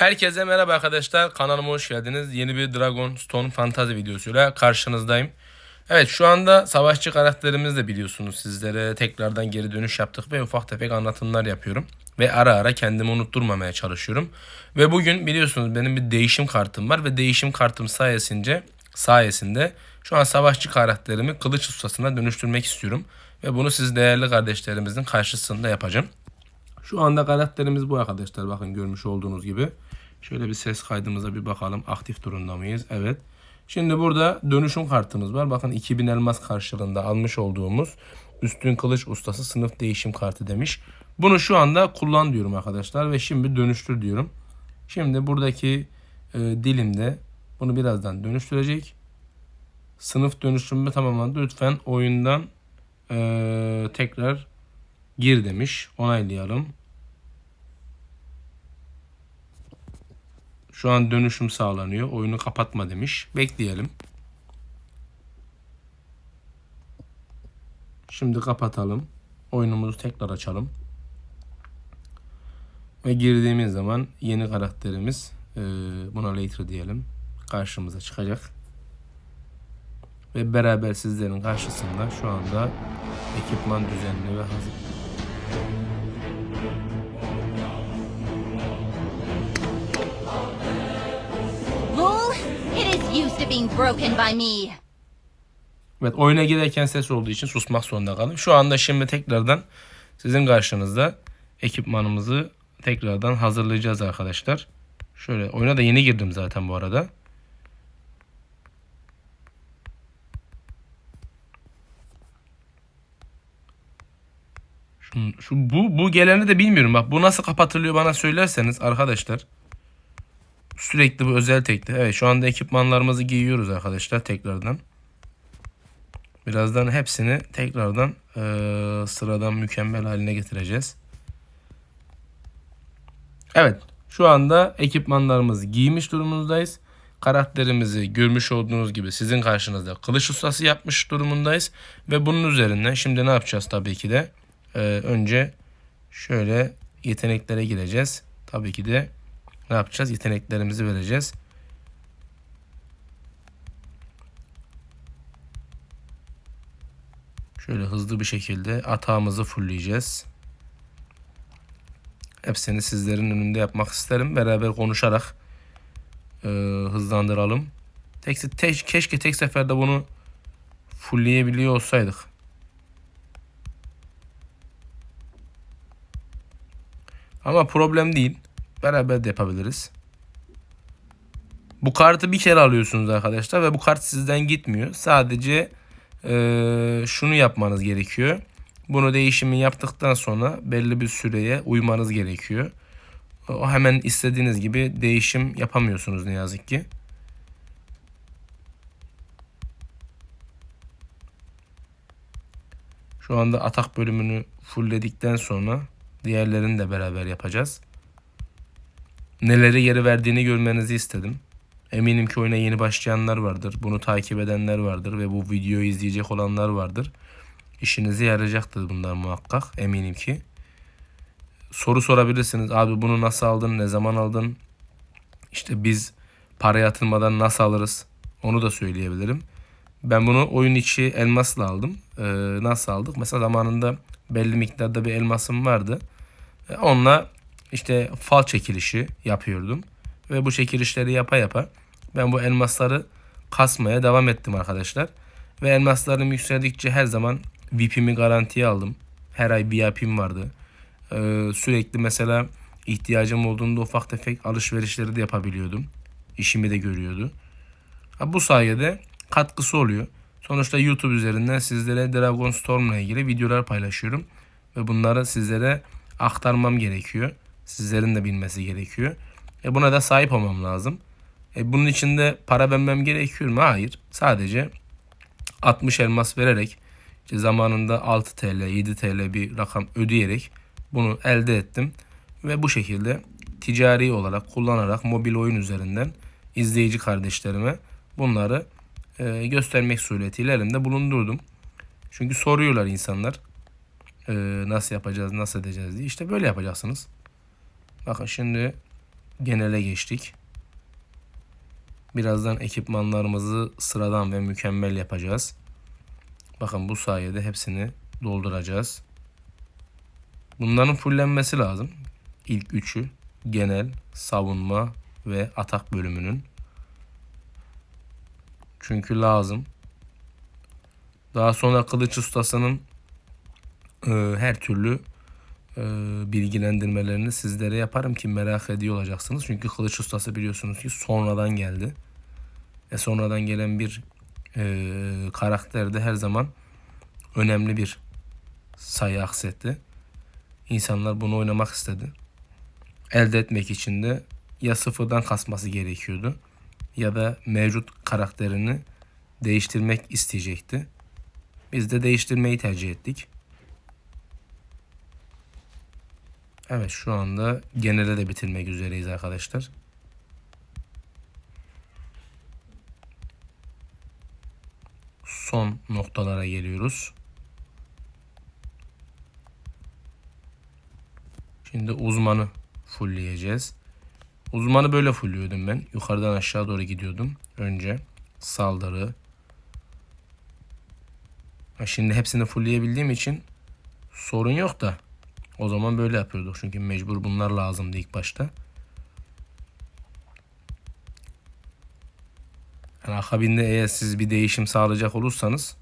Herkese merhaba arkadaşlar. Kanalıma hoş geldiniz. Yeni bir Dragon Stone Fantasy videosuyla karşınızdayım. Evet şu anda savaşçı karakterimiz de biliyorsunuz sizlere tekrardan geri dönüş yaptık ve ufak tefek anlatımlar yapıyorum. Ve ara ara kendimi unutturmamaya çalışıyorum. Ve bugün biliyorsunuz benim bir değişim kartım var ve değişim kartım sayesinde sayesinde şu an savaşçı karakterimi kılıç ustasına dönüştürmek istiyorum. Ve bunu siz değerli kardeşlerimizin karşısında yapacağım. Şu anda karakterimiz bu arkadaşlar. Bakın görmüş olduğunuz gibi. Şöyle bir ses kaydımıza bir bakalım. Aktif durumda mıyız? Evet. Şimdi burada dönüşüm kartımız var. Bakın 2000 elmas karşılığında almış olduğumuz üstün kılıç ustası sınıf değişim kartı demiş. Bunu şu anda kullan diyorum arkadaşlar ve şimdi dönüştür diyorum. Şimdi buradaki e, dilimde bunu birazdan dönüştürecek. Sınıf dönüşümü tamamlandı. Lütfen oyundan e, tekrar gir demiş. Onaylayalım. Şu an dönüşüm sağlanıyor. Oyunu kapatma demiş. Bekleyelim. Şimdi kapatalım. Oyunumuzu tekrar açalım. Ve girdiğimiz zaman yeni karakterimiz e, buna later diyelim. Karşımıza çıkacak. Ve beraber sizlerin karşısında şu anda ekipman düzenli ve hazır. Used to being broken by me. Evet oyuna girerken ses olduğu için susmak zorunda kaldım. Şu anda şimdi tekrardan sizin karşınızda ekipmanımızı tekrardan hazırlayacağız arkadaşlar. Şöyle oyuna da yeni girdim zaten bu arada. Şu, şu bu bu geleni de bilmiyorum. Bak bu nasıl kapatılıyor bana söylerseniz arkadaşlar. Sürekli bu özel tekli. Evet şu anda ekipmanlarımızı giyiyoruz arkadaşlar tekrardan. Birazdan hepsini tekrardan eee, sıradan mükemmel haline getireceğiz. Evet şu anda ekipmanlarımızı giymiş durumundayız. Karakterimizi görmüş olduğunuz gibi sizin karşınızda kılıç ustası yapmış durumundayız. Ve bunun üzerinden şimdi ne yapacağız tabii ki de. Eee, önce şöyle yeteneklere gireceğiz. Tabii ki de ne yapacağız? Yeteneklerimizi vereceğiz. Şöyle hızlı bir şekilde atağımızı fullleyeceğiz. Hepsini sizlerin önünde yapmak isterim. Beraber konuşarak e, hızlandıralım. Tek, tek, keşke tek seferde bunu fullleyebiliyor olsaydık. Ama problem değil. Beraber de yapabiliriz. Bu kartı bir kere alıyorsunuz arkadaşlar ve bu kart sizden gitmiyor. Sadece eee, şunu yapmanız gerekiyor. Bunu değişimi yaptıktan sonra belli bir süreye uymanız gerekiyor. O hemen istediğiniz gibi değişim yapamıyorsunuz ne yazık ki. Şu anda atak bölümünü fullledikten sonra diğerlerini de beraber yapacağız. Neleri geri verdiğini görmenizi istedim. Eminim ki oyuna yeni başlayanlar vardır. Bunu takip edenler vardır ve bu videoyu izleyecek olanlar vardır. İşinize yarayacaktır bunlar muhakkak. Eminim ki. Soru sorabilirsiniz. Abi bunu nasıl aldın? Ne zaman aldın? İşte biz para yatırmadan nasıl alırız? Onu da söyleyebilirim. Ben bunu oyun içi elmasla aldım. Ee, nasıl aldık? Mesela zamanında belli miktarda bir elmasım vardı. E, Onunla işte fal çekilişi yapıyordum. Ve bu çekilişleri yapa yapa ben bu elmasları kasmaya devam ettim arkadaşlar. Ve elmaslarım yükseldikçe her zaman VIP'imi garantiye aldım. Her ay VIP'im vardı. Ee, sürekli mesela ihtiyacım olduğunda ufak tefek alışverişleri de yapabiliyordum. İşimi de görüyordu. Ha, bu sayede katkısı oluyor. Sonuçta YouTube üzerinden sizlere Dragon Storm'la ilgili videolar paylaşıyorum. Ve bunları sizlere aktarmam gerekiyor. Sizlerin de bilmesi gerekiyor. E buna da sahip olmam lazım. E bunun için de para vermem gerekiyor mu? Hayır. Sadece 60 elmas vererek işte zamanında 6 TL, 7 TL bir rakam ödeyerek bunu elde ettim. Ve bu şekilde ticari olarak kullanarak mobil oyun üzerinden izleyici kardeşlerime bunları e, göstermek suretiyle elimde bulundurdum. Çünkü soruyorlar insanlar e, nasıl yapacağız, nasıl edeceğiz diye. İşte böyle yapacaksınız. Bakın şimdi genele geçtik. Birazdan ekipmanlarımızı sıradan ve mükemmel yapacağız. Bakın bu sayede hepsini dolduracağız. Bunların fullenmesi lazım. İlk üçü genel, savunma ve atak bölümünün. Çünkü lazım. Daha sonra kılıç ustasının e, her türlü e, bilgilendirmelerini sizlere yaparım ki merak ediyor olacaksınız. Çünkü kılıç ustası biliyorsunuz ki sonradan geldi. Ve sonradan gelen bir e, karakter de her zaman önemli bir sayı aksetti. İnsanlar bunu oynamak istedi. Elde etmek için de ya sıfırdan kasması gerekiyordu ya da mevcut karakterini değiştirmek isteyecekti. Biz de değiştirmeyi tercih ettik. Evet şu anda genele de bitirmek üzereyiz arkadaşlar. Son noktalara geliyoruz. Şimdi uzmanı fullleyeceğiz. Uzmanı böyle fullliyordum ben. Yukarıdan aşağı doğru gidiyordum. Önce saldırı. Şimdi hepsini fullleyebildiğim için sorun yok da o zaman böyle yapıyorduk. Çünkü mecbur bunlar lazımdı ilk başta. Yani akabinde eğer siz bir değişim sağlayacak olursanız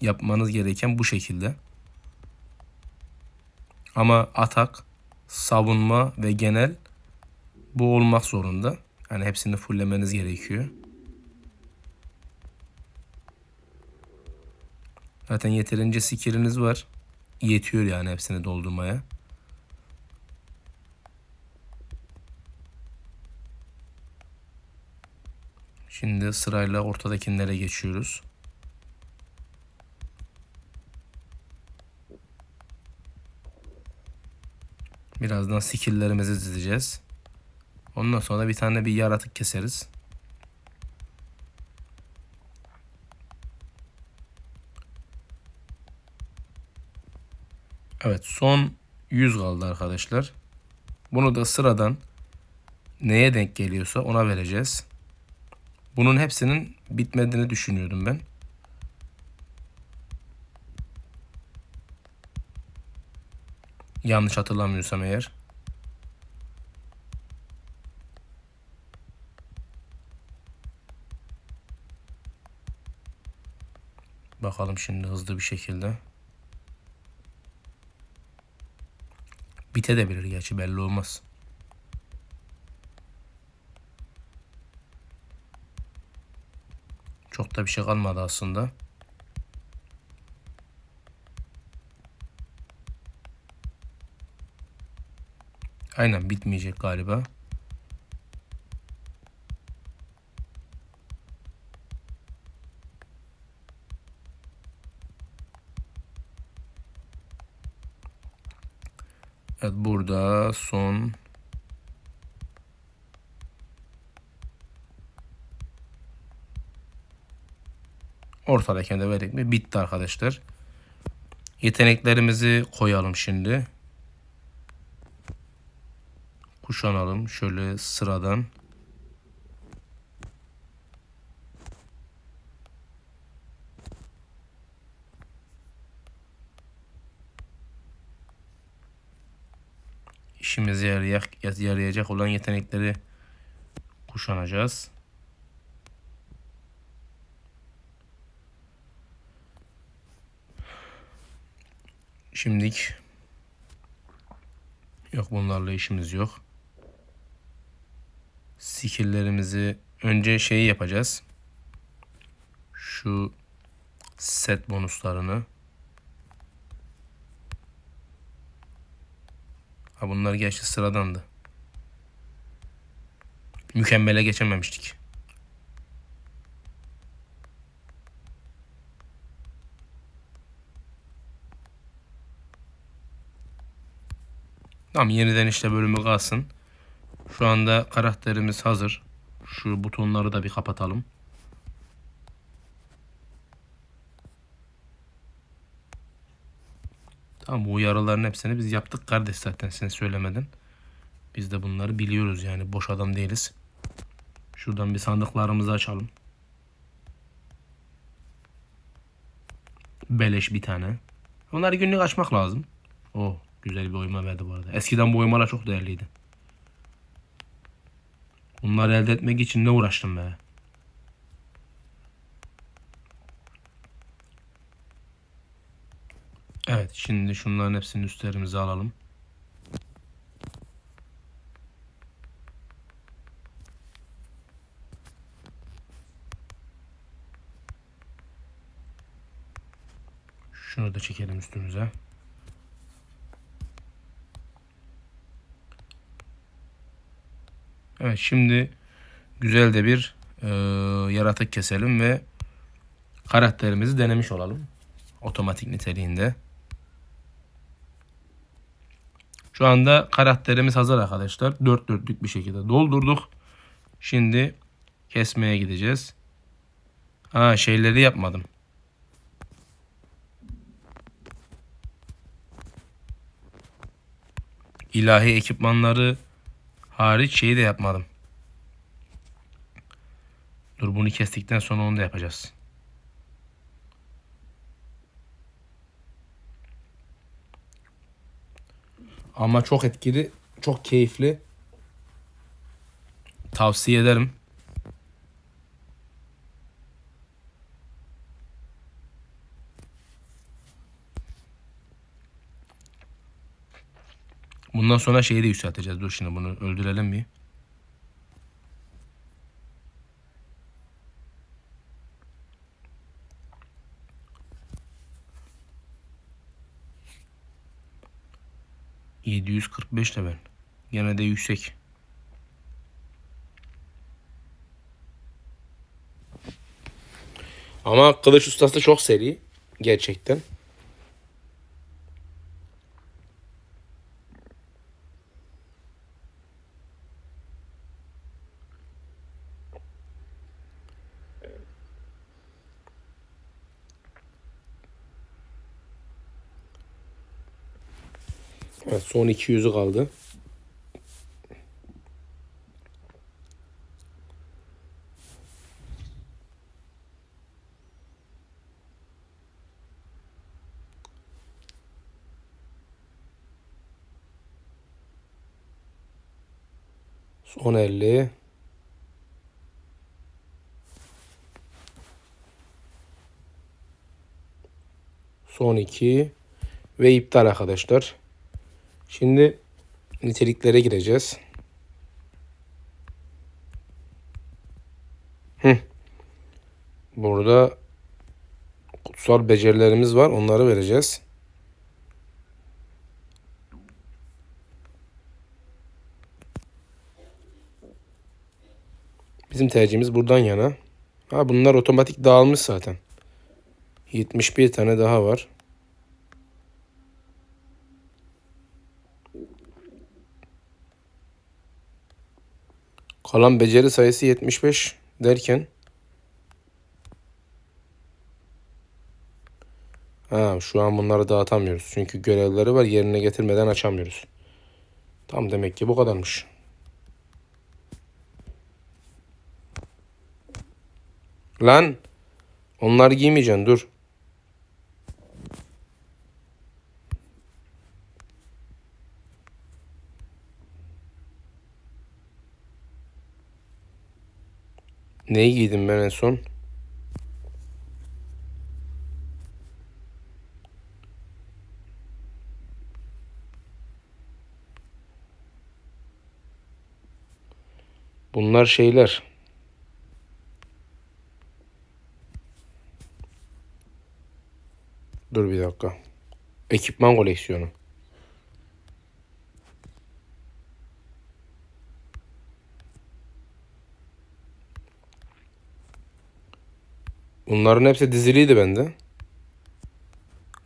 yapmanız gereken bu şekilde. Ama atak, savunma ve genel bu olmak zorunda. Yani hepsini fulllemeniz gerekiyor. Zaten yeterince skilliniz var. Yetiyor yani hepsini doldurmaya. Şimdi sırayla ortadakilere geçiyoruz. Birazdan skill'lerimizi dizeceğiz. Ondan sonra bir tane bir yaratık keseriz. Evet son 100 kaldı arkadaşlar. Bunu da sıradan neye denk geliyorsa ona vereceğiz. Bunun hepsinin bitmediğini düşünüyordum ben. Yanlış hatırlamıyorsam eğer. Bakalım şimdi hızlı bir şekilde. Bite de bilir gerçi belli olmaz. Çok da bir şey kalmadı aslında. Aynen bitmeyecek galiba. Evet burada son ortadakine de verdik mi bitti arkadaşlar. Yeteneklerimizi koyalım şimdi. Kuşanalım şöyle sıradan. Yarayacak, olan yetenekleri kuşanacağız. Şimdilik yok bunlarla işimiz yok. Skill'lerimizi önce şeyi yapacağız. Şu set bonuslarını Ha bunlar gerçi sıradandı. Mükemmele geçememiştik. Tamam yeniden işte bölümü kalsın. Şu anda karakterimiz hazır. Şu butonları da bir kapatalım. Tamam bu uyarıların hepsini biz yaptık kardeş zaten sen söylemedin. Biz de bunları biliyoruz yani boş adam değiliz. Şuradan bir sandıklarımızı açalım. Beleş bir tane. Onları günlük açmak lazım. Oh güzel bir oyma verdi bu arada. Eskiden bu oymalar çok değerliydi. Bunları elde etmek için ne uğraştım be. Evet şimdi şunların hepsini üstlerimize alalım. Şunu da çekelim üstümüze. Evet şimdi güzel de bir e, yaratık keselim ve karakterimizi denemiş olalım. Otomatik niteliğinde. Şu anda karakterimiz hazır arkadaşlar. Dört dörtlük bir şekilde doldurduk. Şimdi kesmeye gideceğiz. Ha şeyleri yapmadım. İlahi ekipmanları hariç şeyi de yapmadım. Dur bunu kestikten sonra onu da yapacağız. Ama çok etkili, çok keyifli. Tavsiye ederim. Bundan sonra şeyi de yükselteceğiz. Dur şimdi bunu öldürelim bir. ...745 level. Gene de yüksek. Ama kılıç ustası çok seri. Gerçekten. Evet son 200'ü kaldı. Son 50. Son 2 ve iptal arkadaşlar. Şimdi niteliklere gireceğiz. Hı. Burada kutsal becerilerimiz var. Onları vereceğiz. Bizim tercihimiz buradan yana. Ha bunlar otomatik dağılmış zaten. 71 tane daha var. Kalan beceri sayısı 75 derken Ha, şu an bunları dağıtamıyoruz. Çünkü görevleri var yerine getirmeden açamıyoruz. Tam demek ki bu kadarmış. Lan onları giymeyeceksin dur. Neyi giydim ben en son? Bunlar şeyler. Dur bir dakika. Ekipman koleksiyonu. Bunların hepsi diziliydi bende.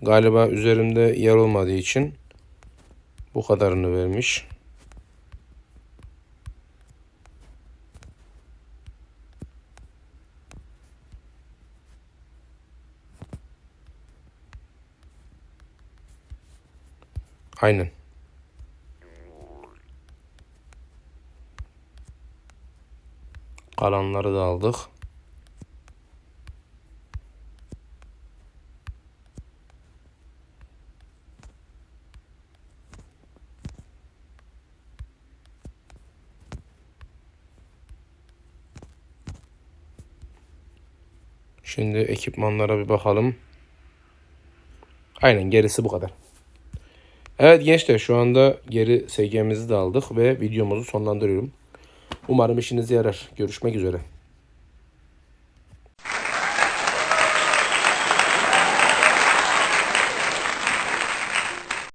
Galiba üzerimde yer olmadığı için bu kadarını vermiş. Aynen. Kalanları da aldık. Şimdi ekipmanlara bir bakalım. Aynen gerisi bu kadar. Evet gençler şu anda geri SG'mizi de aldık ve videomuzu sonlandırıyorum. Umarım işinize yarar. Görüşmek üzere.